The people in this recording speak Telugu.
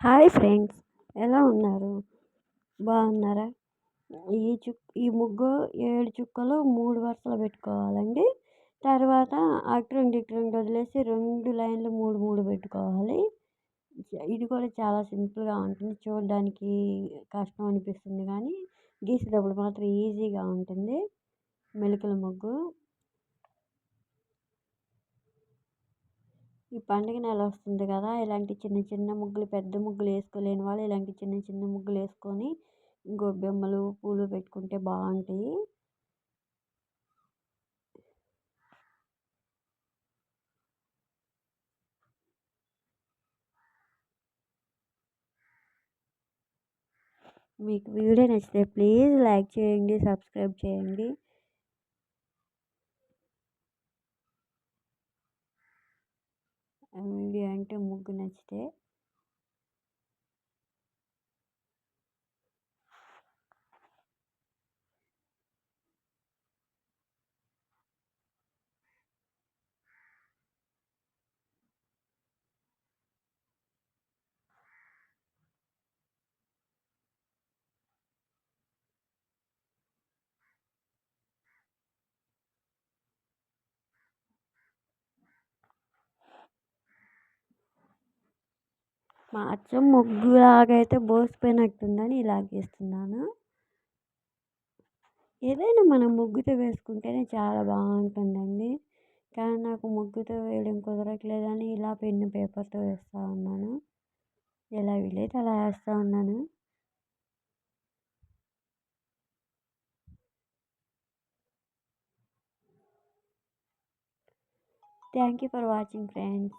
హాయ్ ఫ్రెండ్స్ ఎలా ఉన్నారు? బాగున్నారా? ఈ చుక్ ఈ ముగ్గు ఏడు చుక్కలు మూడు వరుసలు పెట్టుకోవాలండి. తర్వాత అటు రెండు ఇటు రెండు వదిలేసి రెండు లైన్లు మూడు మూడు పెట్టుకోవాలి. ఇది కూడా చాలా సింపుల్గా ఉంటుంది. చూడడానికి కష్టం అనిపిస్తుంది కానీ గీసేటప్పుడు మాత్రం ఈజీగా ఉంటుంది. మెలికల ముగ్గు. ఈ పండుగ నెల వస్తుంది కదా ఇలాంటి చిన్న చిన్న ముగ్గులు పెద్ద ముగ్గులు వేసుకోలేని వాళ్ళు ఇలాంటి చిన్న చిన్న ముగ్గులు వేసుకొని గొబ్బెమ్మలు పూలు పెట్టుకుంటే బాగుంటాయి. మీకు వీడియో నచ్చితే ప్లీజ్ లైక్ చేయండి సబ్స్క్రైబ్ చేయండి. వీడియో అంటే ముగ్గు నచ్చితే మా అచ్చం ముగ్గులాగైతే బోసిపోయినట్టుందని ఇలా గీస్తున్నాను. ఏదైనా మనం ముగ్గుతో వేసుకుంటేనే చాలా బాగుంటుందండి. కానీ నాకు ముగ్గుతో వేయడం కుదరట్లేదని ఇలా పెన్ను పేపర్తో వేస్తూ ఉన్నాను. ఎలా వీలైతే అలా వేస్తూ ఉన్నాను. Thank you for watching friends.